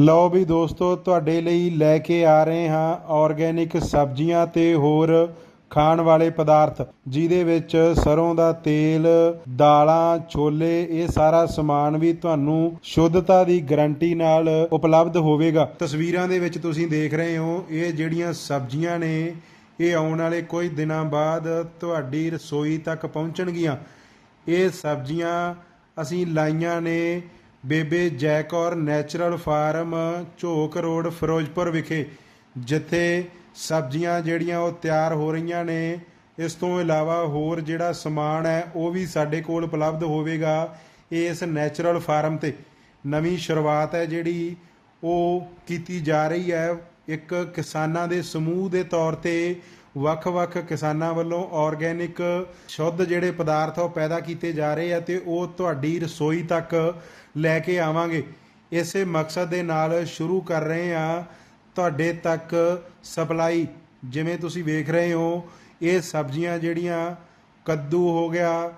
ਲਓ ਵੀ ਦੋਸਤੋ, ਤੁਹਾਡੇ ਲਈ ਲੈ ਕੇ ਆ ਰਹੇ ਹਾਂ ਆਰਗੈਨਿਕ ਸਬਜ਼ੀਆਂ ਤੇ ਹੋਰ ਖਾਣ ਵਾਲੇ ਪਦਾਰਥ, ਜਿਹਦੇ ਵਿੱਚ ਸਰੋਂ ਦਾ ਤੇਲ, ਦਾਲਾਂ, ਛੋਲੇ, ਇਹ ਸਾਰਾ ਸਮਾਨ ਵੀ ਤੁਹਾਨੂੰ ਸ਼ੁੱਧਤਾ ਦੀ ਗਾਰੰਟੀ ਨਾਲ ਉਪਲਬਧ ਹੋਵੇਗਾ। ਤਸਵੀਰਾਂ ਦੇ ਵਿੱਚ ਤੁਸੀਂ ਦੇਖ ਰਹੇ ਹੋ, ਇਹ ਜਿਹੜੀਆਂ ਸਬਜ਼ੀਆਂ ਨੇ, ਇਹ ਆਉਣ ਵਾਲੇ ਕੁਝ ਦਿਨਾਂ ਬਾਅਦ ਤੁਹਾਡੀ ਰਸੋਈ ਤੱਕ ਪਹੁੰਚਣਗੀਆਂ। ਇਹ ਸਬਜ਼ੀਆਂ ਅਸੀਂ ਲਾਈਆਂ ਨੇ Bebe Jaikaur natural farm, Jhok road, Ferozepur ਵਿਖੇ, ਜਿੱਥੇ ਸਬਜ਼ੀਆਂ ਜਿਹੜੀਆਂ ਉਹ ਤਿਆਰ ਹੋ ਰਹੀਆਂ ਨੇ, ਇਸ ਤੋਂ ਇਲਾਵਾ ਹੋਰ ਜਿਹੜਾ ਸਮਾਨ ਹੈ, ਉਹ ਵੀ ਸਾਡੇ ਕੋਲ ਉਪਲਬਧ ਹੋਵੇਗਾ ਇਸ ਨੈਚੁਰਲ ਫਾਰਮ ਤੇ। ਨਵੀਂ ਸ਼ੁਰੂਆਤ ਹੈ ਜਿਹੜੀ ਉਹ ਕੀਤੀ ਜਾ ਰਹੀ ਹੈ, ਇੱਕ ਕਿਸਾਨਾਂ ਦੇ ਸਮੂਹ ਦੇ ਤੌਰ ਤੇ ਵੱਖ-ਵੱਖ ਕਿਸਾਨਾਂ ਵੱਲੋਂ ਆਰਗੈਨਿਕ ਸ਼ੁੱਧ ਜਿਹੜੇ ਪਦਾਰਥ ਉਹ ਪੈਦਾ ਕੀਤੇ ਜਾ ਰਹੇ ਆ ਤੇ ਉਹ ਤੁਹਾਡੀ ਰਸੋਈ ਤੱਕ ਲੈ ਕੇ ਆਵਾਂਗੇ। ਇਸੇ ਮਕਸਦ ਦੇ ਨਾਲ ਸ਼ੁਰੂ ਕਰ ਰਹੇ ਆ ਤੁਹਾਡੇ ਤੱਕ ਸਪਲਾਈ। ਜਿਵੇਂ ਤੁਸੀਂ ਵੇਖ ਰਹੇ ਹੋ, ਇਹ ਸਬਜ਼ੀਆਂ ਜਿਹੜੀਆਂ ਕੱਦੂ ਹੋ ਗਿਆ,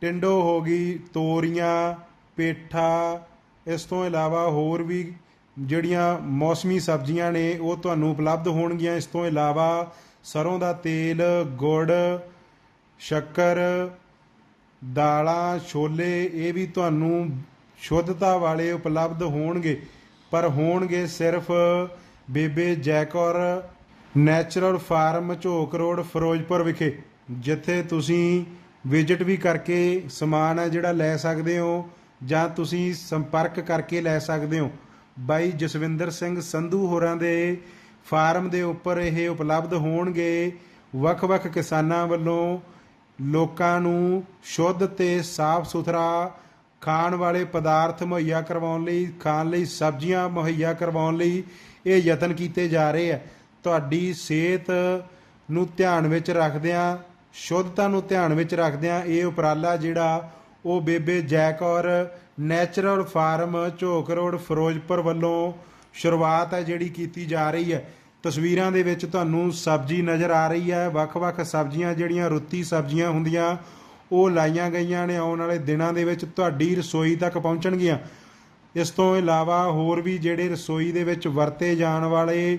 ਟਿੰਡੋ ਹੋ ਗਈ, ਤੋਰੀਆਂ, ਪੇਠਾ, ਇਸ ਤੋਂ ਇਲਾਵਾ ਹੋਰ ਵੀ ਜਿਹੜੀਆਂ ਮੌਸਮੀ ਸਬਜ਼ੀਆਂ ਨੇ ਉਹ ਤੁਹਾਨੂੰ ਉਪਲਬਧ ਹੋਣਗੀਆਂ। ਇਸ ਤੋਂ ਇਲਾਵਾ ਸਰੋਂ ਦਾ ਤੇਲ, ਗੁੜ, ਸ਼ੱਕਰ, ਦਾਲਾਂ, ਛੋਲੇ, ਇਹ ਵੀ ਤੁਹਾਨੂੰ ਸ਼ੁੱਧਤਾ ਵਾਲੇ ਉਪਲਬਧ ਹੋਣਗੇ। ਪਰ ਹੋਣਗੇ ਸਿਰਫ Bebe Jaikaur natural farm Jhok road, Ferozepur ਵਿਖੇ, ਜਿੱਥੇ ਤੁਸੀਂ ਵਿਜ਼ਿਟ ਵੀ ਕਰਕੇ ਸਮਾਨ ਹੈ ਜਿਹੜਾ ਲੈ ਸਕਦੇ ਹੋ, ਜਾਂ ਤੁਸੀਂ ਸੰਪਰਕ ਕਰਕੇ ਲੈ ਸਕਦੇ ਹੋ। ਬਾਈ ਜਸਵਿੰਦਰ ਸਿੰਘ ਸੰਧੂ ਹੋਰਾਂ ਦੇ ਫਾਰਮ ਦੇ ਉੱਪਰ ਇਹ ਉਪਲਬਧ ਹੋਣਗੇ ਵੱਖ-ਵੱਖ ਕਿਸਾਨਾਂ ਵੱਲੋਂ ਲੋਕਾਂ ਨੂੰ ਸ਼ੁੱਧ ਤੇ ਸਾਫ਼ ਸੁਥਰਾ ਖਾਣ ਵਾਲੇ ਪਦਾਰਥ ਮੁਹੱਈਆ ਕਰਵਾਉਣ ਲਈ, ਖਾਣ ਲਈ ਸਬਜ਼ੀਆਂ ਮੁਹੱਈਆ ਕਰਵਾਉਣ ਲਈ ਇਹ ਯਤਨ ਕੀਤੇ ਜਾ ਰਹੇ ਆ। ਤੁਹਾਡੀ ਸਿਹਤ ਨੂੰ ਧਿਆਨ ਵਿੱਚ ਰੱਖਦਿਆਂ, ਸ਼ੁੱਧਤਾ ਨੂੰ ਧਿਆਨ ਵਿੱਚ ਰੱਖਦਿਆਂ ਇਹ ਉਪਰਾਲਾ ਜਿਹੜਾ ਉਹ Bebe Jaikaur natural farm Jhok road, Ferozepur ਵੱਲੋਂ ਸ਼ੁਰੂਆਤ ਹੈ ਜਿਹੜੀ ਕੀਤੀ ਜਾ ਰਹੀ ਹੈ। ਤਸਵੀਰਾਂ ਦੇ ਵਿੱਚ ਤੁਹਾਨੂੰ ਸਬਜ਼ੀ ਨਜ਼ਰ ਆ ਰਹੀ ਹੈ। ਵੱਖ-ਵੱਖ ਸਬਜ਼ੀਆਂ ਜਿਹੜੀਆਂ ਰੁੱਤੀ ਸਬਜ਼ੀਆਂ ਹੁੰਦੀਆਂ, ਉਹ ਲਾਈਆਂ ਗਈਆਂ ਨੇ। ਆਉਣ ਵਾਲੇ ਦਿਨਾਂ ਦੇ ਵਿੱਚ ਤੁਹਾਡੀ ਰਸੋਈ ਤੱਕ ਪਹੁੰਚਣਗੀਆਂ। ਇਸ ਤੋਂ ਇਲਾਵਾ ਹੋਰ ਵੀ ਜਿਹੜੇ ਰਸੋਈ ਦੇ ਵਿੱਚ ਵਰਤੇ ਜਾਣ ਵਾਲੇ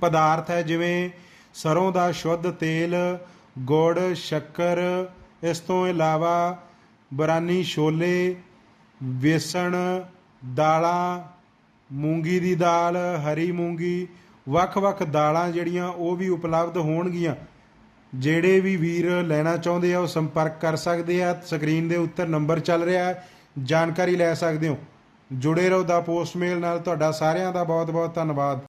ਪਦਾਰਥ ਹੈ, ਜਿਵੇਂ ਸਰੋਂ ਦਾ ਸ਼ੁੱਧ ਤੇਲ, ਗੁੜ, ਸ਼ੱਕਰ, ਇਸ ਤੋਂ ਇਲਾਵਾ ਬਰਾਨੀ ਛੋਲੇ ਵੇਸਣ ਦਾਲਾਂ ਮੂੰਗੀ ਦੀ ਦਾਲ, ਹਰੀ ਮੂੰਗੀ, ਵੱਖ-ਵੱਖ ਦਾਲਾਂ ਜਿਹੜੀਆਂ ਉਹ ਵੀ ਉਪਲਬਧ ਹੋਣਗੀਆਂ। ਜਿਹੜੇ ਵੀ ਵੀਰ ਲੈਣਾ ਚਾਹੁੰਦੇ ਆ, ਉਹ ਸੰਪਰਕ ਕਰ ਸਕਦੇ ਆ। ਸਕਰੀਨ ਦੇ ਉੱਤੇ ਨੰਬਰ ਚੱਲ ਰਿਹਾ ਹੈ। ਜਾਣਕਾਰੀ ਲੈ ਸਕਦੇ ਹੋ। ਜੁੜੇ ਰਹੋ ਦਾ ਪੋਸਟਮੇਲ ਨਾਲ। ਤੁਹਾਡਾ ਸਾਰਿਆਂ ਦਾ ਬਹੁਤ-ਬਹੁਤ ਧੰਨਵਾਦ।